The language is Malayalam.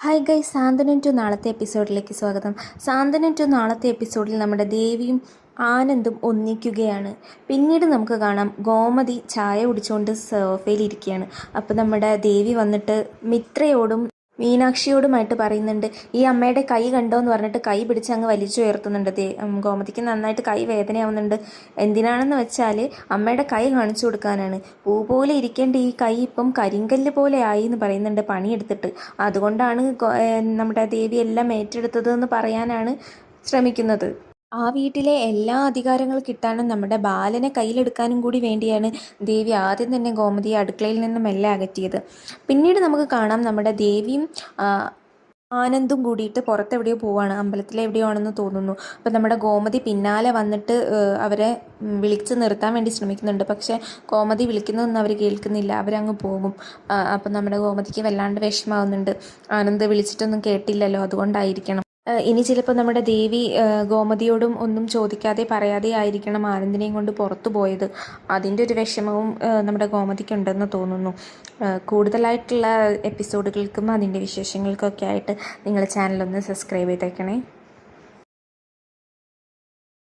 ഹായ് ഗൈ സാന്തനൻ ടു നാളത്തെ എപ്പിസോഡിലേക്ക് സ്വാഗതം. സാന്തനൻ ടു നാളത്തെ എപ്പിസോഡിൽ നമ്മുടെ ദേവിയും ആനന്ദും ഒന്നിക്കുകയാണ്. പിന്നീട് നമുക്ക് കാണാം ഗോമതി ചായ കുടിച്ചുകൊണ്ട് സോഫയിൽ ഇരിക്കുകയാണ്. അപ്പോൾ നമ്മുടെ ദേവി വന്നിട്ട് മിത്രയോടും മീനാക്ഷിയോടുമായിട്ട് പറയുന്നുണ്ട് ഈ അമ്മയുടെ കൈ കണ്ടോ എന്ന് പറഞ്ഞിട്ട് കൈ പിടിച്ച് അങ്ങ് വലിച്ചു ഉയർത്തുന്നുണ്ട് ഗോമതിക്ക് നന്നായിട്ട് കൈ വേദനയാവുന്നുണ്ട്. എന്തിനാണെന്ന് വെച്ചാൽ അമ്മയുടെ കൈ കാണിച്ചു കൊടുക്കാനാണ്. പൂ പോലെ ഇരിക്കേണ്ട ഈ കൈ ഇപ്പം കരിങ്കല്ല് പോലെ ആയി എന്ന് പറയുന്നുണ്ട് പണിയെടുത്തിട്ട്. അതുകൊണ്ടാണ് നമ്മുടെ ദേവി എല്ലാം ഏറ്റെടുത്തത് എന്ന് പറയാനാണ് ശ്രമിക്കുന്നത്. ആ വീട്ടിലെ എല്ലാ അധികാരങ്ങളും കിട്ടാനും നമ്മുടെ ബാലനെ കയ്യിലെടുക്കാനും കൂടി വേണ്ടിയാണ് ദേവി ആദ്യം തന്നെ ഗോമതി അടുക്കളയിൽ നിന്നും മെല്ലെ അകറ്റിയത്. പിന്നീട് നമുക്ക് കാണാം നമ്മുടെ ദേവിയും ആനന്ദും കൂടിയിട്ട് പുറത്തെവിടെയോ പോവാണ്. അമ്പലത്തിലെ എവിടെയോ ആണെന്ന് തോന്നുന്നു. അപ്പം നമ്മുടെ ഗോമതി പിന്നാലെ വന്നിട്ട് അവരെ വിളിച്ച് നിർത്താൻ വേണ്ടി ശ്രമിക്കുന്നുണ്ട്. പക്ഷേ ഗോമതി വിളിക്കുന്നതൊന്നും അവർ കേൾക്കുന്നില്ല. അവരങ്ങ് പോകും. അപ്പം നമ്മുടെ ഗോമതിക്ക് വല്ലാണ്ട് വിഷമാവുന്നുണ്ട് ആനന്ദ് വിളിച്ചിട്ടൊന്നും കേട്ടില്ലല്ലോ. അതുകൊണ്ടായിരിക്കണം. ഇനി ചിലപ്പോൾ നമ്മുടെ ദേവി ഗോമതിയോടും ഒന്നും ചോദിക്കാതെ പറയാതെ ആയിരിക്കണം ആനന്ദിനെയും കൊണ്ട് പുറത്തു പോയത്. അതിന്റെ ഒരു വിഷമവും നമ്മുടെ ഗോമതിക്കുണ്ടെന്ന് തോന്നുന്നു. കൂടുതലായിട്ടുള്ള എപ്പിസോഡുകൾക്കും അതിന്റെ വിശേഷങ്ങൾക്കൊക്കെ ആയിട്ട് നിങ്ങൾ ചാനലൊന്ന് സബ്സ്ക്രൈബ് ചെയ്തേക്കണേ.